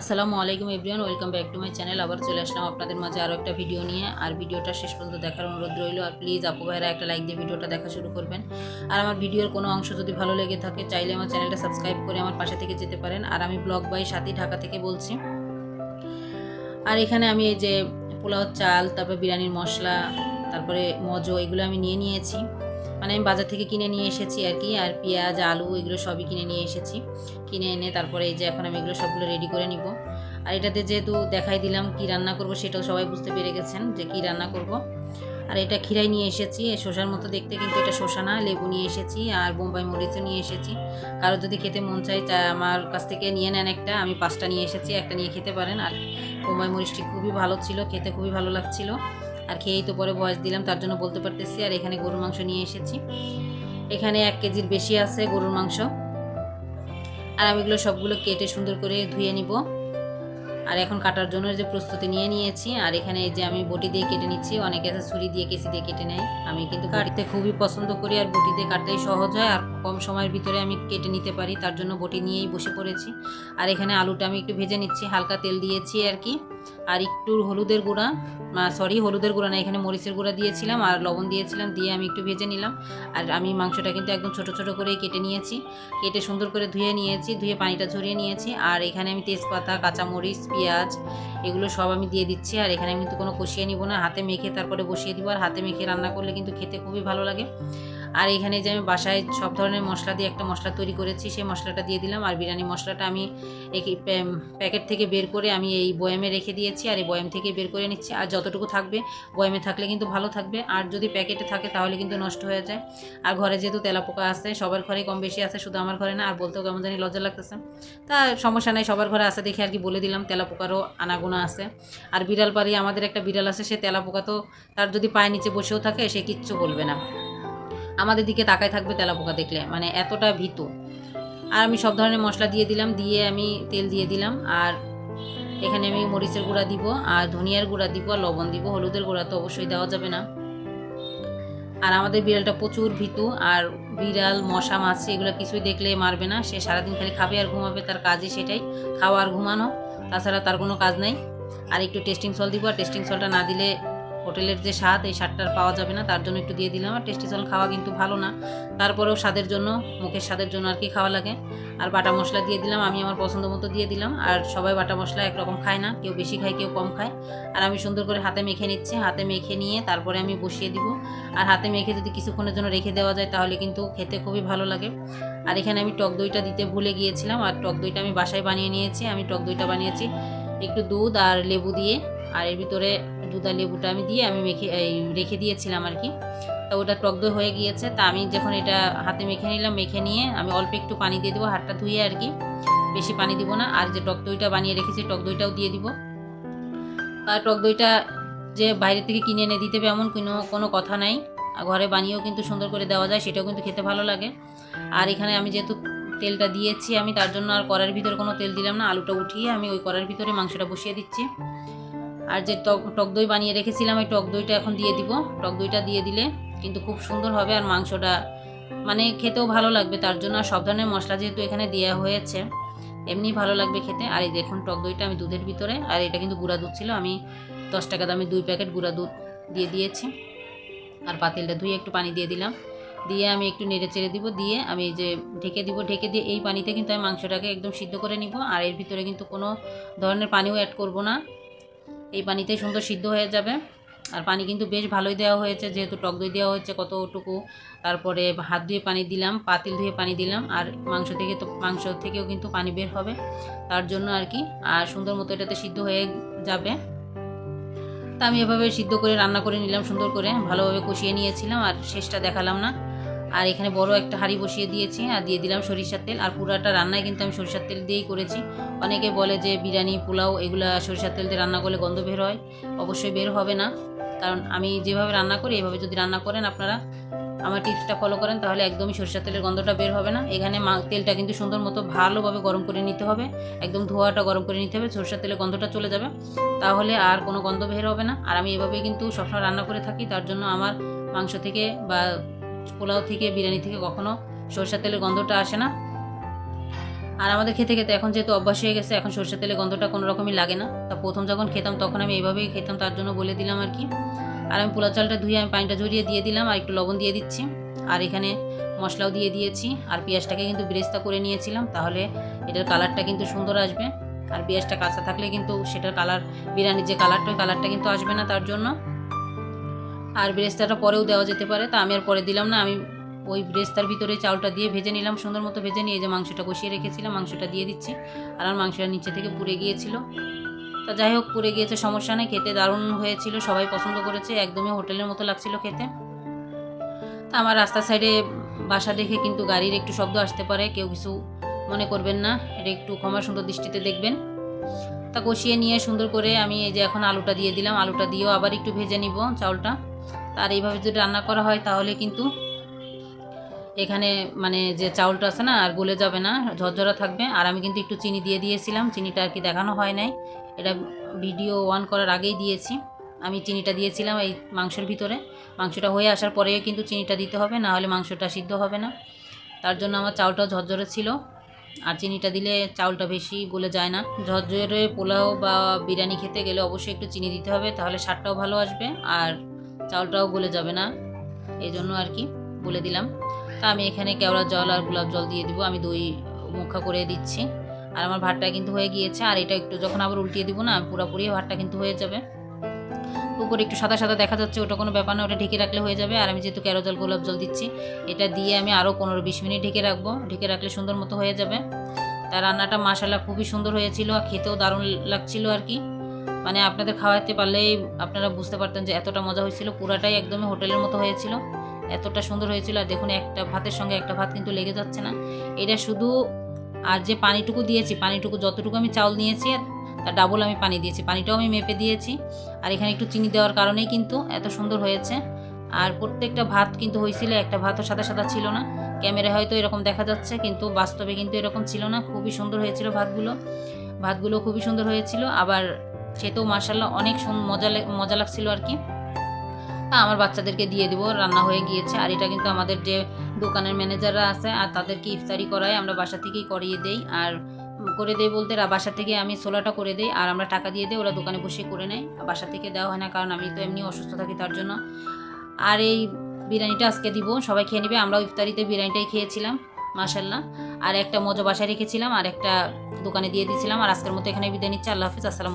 আসসালামু আলাইকুম everyone, welcome back to my channel. আবার চলে আসলাম আপনাদের মাঝে আরও একটা ভিডিও নিয়ে। আর ভিডিওটা শেষ পর্যন্ত দেখার অনুরোধ রইল। আর প্লিজ আপু ভাইরা একটা লাইক দিয়ে ভিডিওটা দেখা শুরু করবেন। আর আমার ভিডিওর কোনো অংশ যদি ভালো লেগে থাকে, চাইলে আমার চ্যানেলটা সাবস্ক্রাইব করে আমার পাশে থেকে যেতে পারেন। আর আমি ব্লগ বাই সাথী ঢাকা থেকে বলছি। আর এখানে আমি এই যে পোলাও চাল, তারপর বিরিয়ানির মশলা, তারপরে মজো, এগুলো আমি নিয়ে নিয়েছি। মানে আমি বাজার থেকে কিনে নিয়ে এসেছি আর কি, আর পেঁয়াজ, আলু এগুলো সবই কিনে নিয়ে এসেছি। কিনে এনে তারপরে এই যে এখন আমি এগুলো সবগুলো রেডি করে নিব। আর এটাতে যেহেতু দেখাই দিলাম কি রান্না করব সেটাও সবাই বুঝতে পেরে গেছেন যে কি রান্না করব। আর এটা খিরাই নিয়ে এসেছি শসার মতো দেখতে কিন্তু এটা শসা না, লেবু নিয়ে এসেছি আর বোম্বাই মরিচও নিয়ে এসেছি। কারও যদি খেতে মন চায় চা আমার কাছ থেকে নিয়ে নেন একটা, আমি পাঁচটা নিয়ে এসেছি, একটা নিয়ে খেতে পারেন। আর বোম্বাই মরিচটি খুবই ভালো ছিল, খেতে খুবই ভালো লাগছিল। আর খেয়েই তো পরে বয়স দিলাম, তার জন্য বলতে পারতেছি, আর এখানে গরুর মাংস নিয়ে এসেছি। এখানে এক কেজির বেশি আছে গরুর মাংস। আর আমি এগুলো সবগুলো কেটে সুন্দর করে ধুয়ে নিব। আর এখন কাটার জন্য যে প্রস্তুতি নিয়ে নিয়েছি, আর এখানে যে আমি বটি দিয়ে কেটে নিচ্ছি, অনেকে আছে ছুরি দিয়ে কেসি দিয়ে কেটে নেয়। আমি কিন্তু কাটতে খুবই পছন্দ করি, আর বটি দিয়ে কাটতেই সহজ হয়, আর কম সময়ের ভিতরে আমি কেটে নিতে পারি, তার জন্য বটি নিয়েই বসে পড়েছি। আর এখানে আলুটা আমি একটু ভেজে নিচ্ছি, হালকা তেল দিয়েছি আর কি। আর একটু হলুদের গুঁড়া সরি হলুদের গুঁড়া না, এখানে মরিচের গুঁড়া দিয়েছিলাম আর লবণ দিয়েছিলাম, দিয়ে আমি একটু ভেজে নিলাম। আর আমি মাংসটা কিন্তু একদম ছোট ছোট করেই কেটে নিয়েছি। কেটে সুন্দর করে ধুয়ে নিয়েছি, ধুয়ে পানিটা ঝরিয়ে নিয়েছি। আর এখানে আমি তেজপাতা, কাঁচামরিচ, পেঁয়াজ এগুলো সব আমি দিয়ে দিচ্ছি। আর এখানে আমি কিন্তু কোনো কষিয়ে নিব না, হাতে মেখে তারপরে বসিয়ে দিব। আর হাতে মেখে রান্না করলে কিন্তু খেতে খুবই ভালো লাগে। আর এখানে যে আমি বাসায় সব ধরনের মশলা দিয়ে একটা মশলা তৈরি করেছি, সেই মশলাটা দিয়ে দিলাম। আর বিরিয়ানি মশলাটা আমি এই প্যাকেট থেকে বের করে আমি এই বয়ামে রেখে দিয়েছি আর এই বয়াম থেকে বের করে নিচ্ছি। আর যতটুকু থাকবে, বয়ামে থাকলে কিন্তু ভালো থাকবে। আর যদি প্যাকেটে থাকে তাহলে কিন্তু নষ্ট হয়ে যায়। আর ঘরে যেহেতু তেলাপোকা আছে, সবার ঘরে কম বেশি আছে, শুধু আমার ঘরে না, আর বলতেও কেমন জানি লজ্জা লাগতেছে। তা সমস্যা নাই, সবার ঘরে আছে দেখে আর কি বলে দিলাম, তেলাপোকারও আনাগোনা আছে। আর বিড়াল পাড়ি আমাদের একটা বিড়াল আছে, সে তেলাপোকা তো তার যদি পায়ের নিচে বসেও থাকে, সে কিচ্ছু বলবে না। আমাদের দিকে তাকায় থাকবে তেলাপোকা দেখলে মানে এতটা ভীতু। আর আমি সব ধরনের মশলা দিয়ে দিলাম, দিয়ে আমি তেল দিয়ে দিলাম, আর এখানে আমি মরিচের গুঁড়া দিব, আর ধনিয়ার গুঁড়া দিব, আর লবণ দিব, হলুদের গুঁড়া তো অবশ্যই দেওয়া যাবে না। আর আমাদের বিড়ালটা প্রচুর ভীতু, আর বিড়াল, মশা, মাছি, এগুলো কিছুই দেখলে মারবে না, সে সারাদিন খালি খাবে আর ঘুমাবে, তার কাজই সেটাই, খাওয়া আর ঘুমানো, তাছাড়া তার কোনো কাজ নাই। আর একটু টেস্টিং সল দিব, আর টেস্টিং সলটা না দিলে হোটেলের যে স্বাদ, এই স্বাদটা পাওয়া যাবে না। তার জন্য একটু দিয়ে দিলাম। আর টেস্টি সল খাওয়া কিন্তু ভালো না। তারপরেও স্বাদের জন্য, মুখের স্বাদের জন্য আর কি খাওয়া লাগে। আর বাটা মশলা দিয়ে দিলাম। আমি আমার পছন্দ মতো দিয়ে দিলাম। আর সবাই বাটা মশলা একরকম খায় না। কেউ বেশি খায়, কেউ কম খায়। আর আমি সুন্দর করে হাতে মেখে নিচ্ছি। হাতে মেখে নিয়ে তারপরে আমি বসিয়ে দিব। আর হাতে মেখে যদি কিছুক্ষণের জন্য রেখে দেওয়া যায়, তাহলে কিন্তু খেতে খুবই ভালো লাগে। আর এখানে আমি টক দইটা দিতে ভুলে গিয়েছিলাম। আর টক দইটা আমি বাসায় বানিয়ে নিয়েছি। আমি টক দইটা বানিয়েছি একটু দুধ আর লেবু দিয়ে। আর এর ভিতরে দুধ লেবুটা আমি দিয়ে আমি মেখে রেখে দিয়েছিলাম আর কি। তা ওটা টক দই হয়ে গিয়েছে। তা আমি যখন এটা হাতে মেখে নিলাম, মেখে নিয়ে আমি অল্প একটু পানি দিয়ে দেবো, হাতটা ধুয়ে আর কি। বেশি পানি দিব না। আর যে টক দইটা বানিয়ে রেখেছি, টক দইটাও দিয়ে দিব। আর টক দইটা যে বাইরে থেকে কিনে এনে দিতে হবে এমন কোনো কোনো কথা নাই। ঘরে বানিয়েও কিন্তু সুন্দর করে দেওয়া যায়, সেটাও কিন্তু খেতে ভালো লাগে। আর এখানে আমি যেহেতু তেলটা দিয়েছি, আমি তার জন্য আর কড়ার ভিতরে কোনো তেল দিলাম না। আলুটা উঠিয়ে আমি ওই কড়ার ভিতরে মাংসটা বসিয়ে দিচ্ছি। আর যে টক টক দই বানিয়ে রেখেছিলাম, ওই টক দইটা এখন দিয়ে দিব। টক দইটা দিয়ে দিলে কিন্তু খুব সুন্দর হবে আর মাংসটা মানে খেতেও ভালো লাগবে, তার জন্য সব ধরনের মশলা যেহেতু এখানে দেওয়া হয়েছে, এমনি ভালো লাগবে খেতে। আর এই দেখুন টক দইটা আমি দুধের ভিতরে, আর এটা কিন্তু গুঁড়া দুধ ছিল, আমি দশ টাকা দামে দুই প্যাকেট গুঁড়া দুধ দিয়ে দিয়েছি। আর পাতিলটা ধুয়ে একটু পানি দিয়ে দিলাম। দিয়ে আমি একটু নেড়ে চেড়ে দিব, দিয়ে আমি যে ঢেকে দিব, ঢেকে দিয়ে এই পানিতে কিন্তু আমি মাংসটাকে একদম সিদ্ধ করে নিব। আর এর ভিতরে কিন্তু কোনো ধরনের পানিও অ্যাড করব না। এই পানিতে সুন্দর সিদ্ধ হয়ে যাবে। আর পানি কিন্তু বেশ ভালোই দেওয়া হয়েছে, যেহেতু টক দই দেওয়া হয়েছে কতটুকু। তারপরে হাত ধুয়ে পানি দিলাম, পাতিল ধুয়ে পানি দিলাম, আর মাংস থেকে তো, মাংস থেকেও কিন্তু পানি বের হবে। তার জন্য আর কি, আর সুন্দর মতো এটাতে সিদ্ধ হয়ে যাবে। তা আমি এভাবে সিদ্ধ করে, রান্না করে নিলাম সুন্দর করে, ভালোভাবে কষিয়ে নিয়েছিলাম, আর শেষটা দেখালাম না। আর এখানে বড় একটা হাঁড়ি বসিয়ে দিয়েছি আর দিয়ে দিলাম সরিষার তেল। আর পুরাটা রান্নায় কিন্তু আমি সরিষার তেল দিয়েই করেছি। অনেকে বলে যে বিরিয়ানি, পোলাও এগুলা সরিষার তেল দিয়ে রান্না করলে গন্ধ বের হয়। অবশ্যই বের হবে না। কারণ আমি যেভাবে রান্না করি, এভাবে যদি রান্না করেন আপনারা, আমার টিপসটা ফলো করেন, তাহলে একদমই সরিষার তেলের গন্ধটা বের হবে না। এখানে মা, তেলটা কিন্তু সুন্দর মতো ভালোভাবে গরম করে নিতে হবে। একদম ধোয়াটা গরম করে নিতে হবে, সরিষার তেলের গন্ধটা চলে যাবে। তাহলে আর কোনো গন্ধ বের হবে না। আর আমি এভাবেই কিন্তু সবসময় রান্না করে থাকি, তার জন্য আমার মাংস থেকে বা পোলাও থেকে, বিরিয়ানি থেকে কখনো সরষের তেলের গন্ধটা আসে না। আর আমাদের খেতে খেতে এখন যেহেতু অভ্যাস হয়ে গেছে, এখন সরষের তেলের গন্ধটা কোনো রকমই লাগে না। তা প্রথম যখন খেতাম, তখন আমি এইভাবেই খেতাম, তার জন্য বলে দিলাম আর কি। আর আমি পোলা চালটা ধুয়ে আমি পানিটা ঝরিয়ে দিয়ে দিলাম আর একটু লবণ দিয়ে দিচ্ছি। আর এখানে মশলাও দিয়ে দিয়েছি। আর পেঁয়াজটাকে কিন্তু ব্রেস্তা করে নিয়েছিলাম, তাহলে এটার কালারটা কিন্তু সুন্দর আসবে। আর পেঁয়াজটা কাঁচা থাকলে কিন্তু সেটার কালার, বিরিয়ানির যে কালারটা, ওই কালারটা কিন্তু আসবে না তার জন্য। আর ব্রেস্তাটা পরেও দেওয়া যেতে পারে। তা আমি আর পরে দিলাম না। আমি ওই ব্রেস্তার ভিতরে চাউলটা দিয়ে ভেজে নিলাম, সুন্দর মতো ভেজে নিয়ে যে মাংসটা কষিয়ে রেখেছিলাম, মাংসটা দিয়ে দিচ্ছি। আর আমার মাংসটা নিচে থেকে পুড়ে গিয়েছিল। তা যাই হোক, পুড়ে গিয়েছে, সমস্যা নেই, খেতে দারুণ হয়েছিল, সবাই পছন্দ করেছে, একদমই হোটেলের মতো লাগছিল খেতে। তা আমার রাস্তার সাইডে বাসা দেখে কিন্তু গাড়ির একটু শব্দ আসতে পারে, কেউ কিছু মনে করবেন না, এটা একটু ক্ষমা সুন্দর দৃষ্টিতে দেখবেন। তা কষিয়ে নিয়ে সুন্দর করে আমি এই যে এখন আলুটা দিয়ে দিলাম, আলুটা দিয়েও আবার একটু ভেজে নিব চাউলটা। আর এইভাবে যদি রান্না করা হয় তাহলে কিন্তু এখানে মানে যে চাউলটা আছে না, আর গলে যাবে না, ঝরঝরা থাকবে। আর আমি কিন্তু একটু চিনি দিয়ে দিয়েছিলাম, চিনিটা আর কি দেখানো হয় নাই। এটা ভিডিও অন করার আগেই দিয়েছি। আমি চিনিটা দিয়েছিলাম এই মাংসের ভিতরে। মাংসটা হয়ে আসার পরেও কিন্তু চিনিটা দিতে হবে, না হলে মাংসটা সিদ্ধ হবে না। তার জন্য আমার চাউলটাও ঝরঝরে ছিল। আর চিনিটা দিলে চাউলটা বেশি গলে যায় না। ঝরঝরে পোলাও বা বিরিয়ানি খেতে গেলে অবশ্যই একটু চিনি দিতে হবে, তাহলে স্বাদটাও ভালো আসবে। আর চাউলটাও গলে যাবে না। এই জন্য আর কি বলে দিলাম। তা আমি এখানে কেওড়া জল আর গোলাপ জল দিয়ে দিব। আমি দই মুখা করে দিচ্ছি। আর আমার ভাতটা কিন্তু হয়ে গিয়েছে। আর এটা একটু যখন আবার উল্টিয়ে দিব না, পুরোপুরি ভাতটা কিন্তু হয়ে যাবে। উপরে একটু সাদা সাদা দেখা যাচ্ছে, ওটা কোনো ব্যাপার না, ওটা ঢেকে রাখলে হয়ে যাবে। আর আমি যেহেতু কেরো জল, গোলাপ জল দিচ্ছি, এটা দিয়ে আমি আরও পনেরো বিশ মিনিট ঢেকে রাখব। ঢেকে রাখলে সুন্দর মতো হয়ে যাবে। তার রান্নাটা মাসালা খুবই সুন্দর হয়েছিল আর খেতেও দারুণ লাগছিল আর কি। মানে আপনাদের খাওয়াতে পারলেই আপনারা বুঝতে পারতেন যে এতটা মজা হয়েছিল, পুরাটাই একদমই হোটেলের মতো হয়েছিল। এতটা সুন্দর হয়েছিল, আর দেখুন একটা ভাতের সঙ্গে একটা ভাত কিন্তু লেগে যাচ্ছে না। এটা শুধু আর যে পানিটুকু দিয়েছি, পানিটুকু যতটুকু আমি চাউল নিয়েছি তার ডাবল আমি পানি দিয়েছি। পানিটাও আমি মেপে দিয়েছি, আর এখানে একটু চিনি দেওয়ার কারণেই কিন্তু এত সুন্দর হয়েছে। আর প্রত্যেকটা ভাত কিন্তু হয়েছিল, একটা ভাতও সাদা সাদা ছিল না। ক্যামেরায় হয়তো এরকম দেখা যাচ্ছে, কিন্তু বাস্তবে কিন্তু এরকম ছিল না। খুবই সুন্দর হয়েছিল ভাতগুলো। ভাতগুলো খুবই সুন্দর হয়েছিল। আবার খেতেও মার্শাল্লাহ অনেক মজা মজা লাগছিল আর কি। আমার বাচ্চাদেরকে দিয়ে দিব, রান্না হয়ে গিয়েছে। আর এটা কিন্তু আমাদের যে দোকানের ম্যানেজাররা আছে, আর তাদেরকে ইফতারি করাই আমরা বাসা থেকেই করিয়ে দেই। আর করে দেই বলতে বাসা থেকে আমি সোলাটা করে দেই, আর আমরা টাকা দিয়ে দিই, ওরা দোকানে বসে করে নেয়। আর বাসা থেকে দেওয়া হয় না, কারণ আমি তো এমনি অসুস্থ থাকি তার জন্য। আর এই বিরিয়ানিটা আজকে দিব, সবাই খেয়ে নেবে। আমরাও ইফতারিতে বিরিয়ানিটাই খেয়েছিলাম মাসাল্লাহ আর একটা মজা বাসায় রেখেছিলাম, আর একটা দোকানে দিয়ে দিয়েছিলাম। আর আজকের মতো এখানে বিদায় নিচ্ছি। আল্লাহ হাফিজ, আসসালাম